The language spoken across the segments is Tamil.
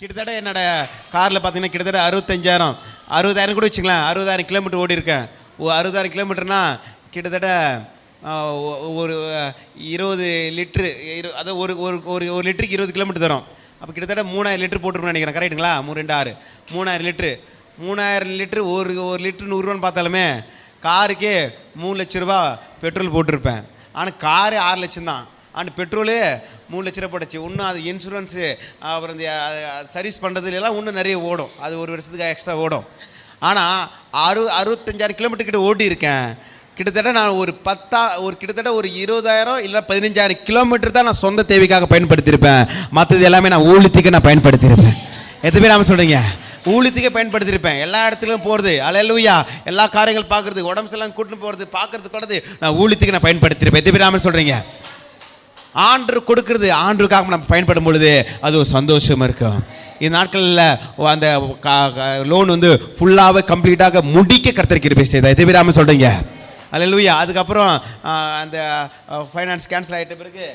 கிட்டத்தட்ட என்னோட காரில் பார்த்தீங்கன்னா கிட்டத்தட்ட அறுபத்தஞ்சாயிரம். அறுபதாயிரம் கூட வச்சுக்கலாம் அறுபதாயிரம் கிலோமீட்டர் ஓடிருக்கேன் ஓ அறுபதாயிரம் கிலோமீட்டர்னா கிட்டத்தட்ட ஒரு இருபது லிட்ரு இரு அதாவது ஒரு ஒரு ஒரு ஒரு லிட்டருக்கு இருபது கிலோமீட்டர் தரும். அப்போ கிட்டத்தட்ட மூணாயிரம் லிட்ரு போட்டுருக்கணும்னு நினைக்கிறேன். கரெக்ட்டுங்களா? மூணு ரெண்டு ஆறு. மூணாயிரம் லிட்ரு மூணாயிரம் லிட்ரு ஒரு ஒரு லிட்ரு நூறுரூவான்னு பார்த்தாலுமே காருக்கே மூணு லட்ச ரூபா பெட்ரோல் போட்டிருப்பேன். ஆனால் காரு ஆறு லட்சம் தான் ஆனால் பெட்ரோலு மூணு லட்ச ரூபா போட்டுச்சு இன்னும் அது இன்சூரன்ஸு அப்புறம் இந்த சர்வீஸ் பண்ணுறதுல எல்லாம் இன்னும் நிறைய ஓடும். அது ஒரு வருஷத்துக்கு எக்ஸ்ட்ரா ஓடும். ஆனால் அறு அறுபத்தஞ்சாயிரம் கிலோமீட்டர் கிட்ட ஓட்டி இருக்கேன். கிட்டத்தட்ட நான் ஒரு பத்தா ஒரு கிட்டத்தட்ட ஒரு இருபதாயிரம் இல்லை பதினஞ்சாயிரம் கிலோமீட்டர் தான் நான் சொந்த தேவைக்காக பயன்படுத்தியிருப்பேன். மற்றது எல்லாமே நான் ஊழியத்துக்கு நான் பயன்படுத்தியிருப்பேன். எத்தனை பேர் நாம சொல்கிறீங்க ஊழியத்துக்கே பயன்படுத்தியிருப்பேன். எல்லா இடத்துலையும் போகிறது அலையலூயா எல்லா காரியங்கள் பார்க்குறது. உடம்பு எல்லாம் கூட்டின்னு போகிறது பார்க்கறது கூடது நான் ஊழியத்துக்கு நான் பயன்படுத்தியிருப்பேன். எத்தனை பேர் நாம சொல்கிறீங்க ஆண்டு கொடுக்கறது ஆண்டுக்காக நம்ம பயன்படும் பொழுது அது ஒரு சந்தோஷமாக இருக்கும். இந்த நாட்களில் அந்த லோன் வந்து ஃபுல்லாகவே கம்ப்ளீட்டாக முடிக்க கருத்தரிக்கிற பேசியதா எது விடாமல் சொல்கிறீங்க அல்ல அதுக்கப்புறம் அந்த ஃபைனான்ஸ் கேன்சல் ஆகிட்ட பிறகு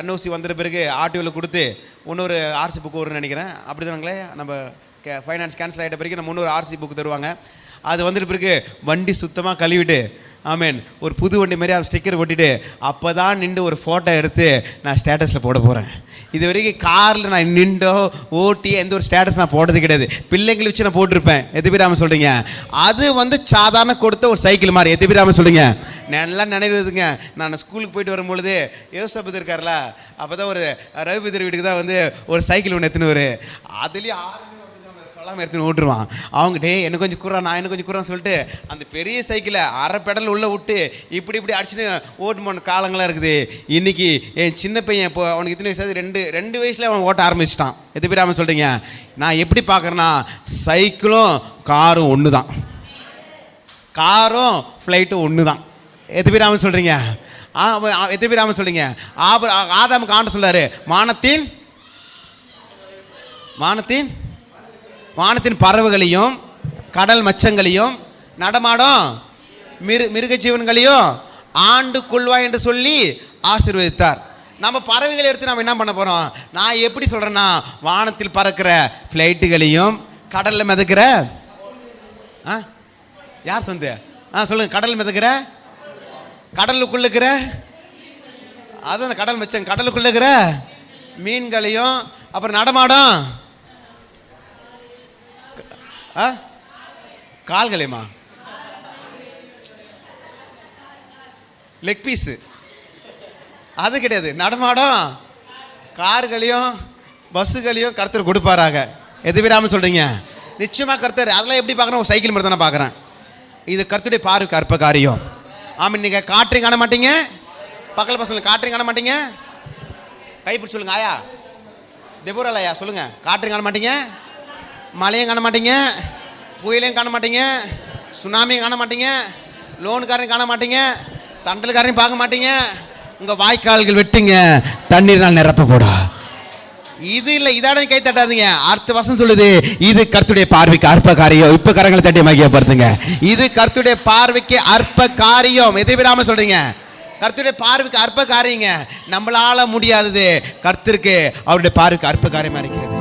என்ஓசி வந்துட்ட பிறகு ஆர்டிஓவில் கொடுத்து இன்னொரு ஆர்சி புக் வரும்னு நினைக்கிறேன். அப்படி தானுங்களே நம்ம கே ஃபைனான்ஸ் கேன்சல் ஆகிட்ட பிறகு நம்ம இன்னொரு ஆர்சி புக் தருவாங்க. அது வந்துட்ட பிறகு வண்டி சுத்தமாக கழுவிட்டு ஆமேன். ஒரு புது வண்டி மாதிரி அந்த ஸ்டிக்கர் ஒட்டிட்டு அப்போ தான் நின்று ஒரு ஃபோட்டோ எடுத்து நான் ஸ்டேட்டஸில் போட போகிறேன் இது வரைக்கும் காரில் நான் நின்றோ ஓட்டி எந்த ஒரு ஸ்டேட்டஸ் நான் போட்டது கிடையாது. பிள்ளைங்களை வச்சு நான் போட்டிருப்பேன். எது பேராமல் சொல்கிறீங்க அது வந்து சாதாரண கொடுத்த ஒரு சைக்கிள் மாதிரி. எது பேராமல் சொல்லுங்க நல்லா நினைவுதுங்க நான் ஸ்கூலுக்கு போயிட்டு வரும்பொழுது யோசபதி இருக்கார்ல அப்போ தான் ஒரு ரவிபதிர் வீட்டுக்கு தான் வந்து ஒரு சைக்கிள் ஒன்று எடுத்துன்னு அதுலேயும் ஆறு சொல்லாமல் எடுத்துன்னு ஓட்டுருவான். அவங்க டே எனக்கு கொஞ்சம் குறான் நான் எனக்கு கொஞ்சம் குறான்னு சொல்லிட்டு அந்த பெரிய சைக்கிளை அரை பெடல் உள்ளே விட்டு இப்படி இப்படி அடிச்சுன்னு ஓட்டு போன காலங்களாக இருக்குது. இன்றைக்கி என் சின்ன பையன் இப்போ அவனுக்கு இத்தனை வயசு ரெண்டு ரெண்டு வயசில் அவன் ஓட்ட ஆரம்பிச்சிட்டான். எது பேராம சொல்கிறீங்க நான் எப்படி பார்க்குறேன்னா சைக்கிளும் காரும் ஒன்று தான் காரும் ஃப்ளைட்டும் ஒன்று தான் எது பேராம சொல்கிறீங்க எது பேராம சொல்கிறீங்க ஆபர் ஆதாமுக்கு ஆண்ட சொல்றாரு மானத்தின் மானத்தின் வானத்தின் பறவைகளையும் கடல் மச்சங்களையும் நடமாடும் மிரு மிருக ஜீவன்களையும் ஆண்டு கொள்வாய் என்று சொல்லி ஆசீர்வதித்தார். நம்ம பறவைகளை எடுத்து நம்ம என்ன பண்ண போகிறோம் நான் எப்படி சொல்கிறேன்னா வானத்தில் பறக்கிற ஃப்ளைட்டுகளையும் கடலில் மிதக்கிற ஆ? யார் சொந்த? ஆ சொல்லுங்கள் கடல் மிதக்கிற கடலுக்குள்ள இருக்கிற அதான் கடல் மச்சம் கடலுக்குள்ள இருக்கிற மீன்களையும் அப்புறம் நடமாடும். ஆ? கால்களையுமா? லெக் பீஸு அது கிடையாது. நடமாடும். கார்களையும் பஸ்ஸுகளையும் கருத்தர் கொடுப்பாராங்க எது விடாமல் சொல்கிறீங்க நிச்சயமாக கருத்தர். அதெல்லாம் எப்படி பார்க்குறேன் ஒரு சைக்கிள் மட்டும் தானே பார்க்குறேன். இது கருத்துடைய பாரு கற்ப காரியம். ஆமாம் நீங்கள் காற்றையும் காண மாட்டீங்க? பக்கத்தில் பசங்க காற்றையும் காண மாட்டீங்க? கைப்பிடி சொல்லுங்க ஆயா. தெபோரால் சொல்லுங்கள் காற்றையும் காண மாட்டீங்க? மழையும் காண மாட்டீங்க புயலையும் காண மாட்டீங்க சுனாமியும் காண மாட்டீங்க லோனுக்காரையும் காண மாட்டீங்க தண்டல்காரையும் பார்க்க மாட்டீங்க. உங்கள் வாய்க்கால்கள் வெட்டுங்க தண்ணீர்னால் நிரப்பக்கூடா இது இல்லை இதாட கை தட்டாதீங்க. அடுத்த வசம் சொல்லுது இது கர்த்துடைய பார்வைக்கு அற்ப காரியம். இப்ப கரங்களை தட்டி மகிழப்படுத்துங்க இது கர்த்துடைய பார்வைக்கு அற்ப காரியம். எதை விடாமல் சொல்றீங்க? கருத்துடைய பார்வைக்கு அற்ப காரியங்க. நம்மளால முடியாதது கர்த்தருக்கு அவருடைய பார்வைக்கு அற்ப காரியமா இருக்கிறது.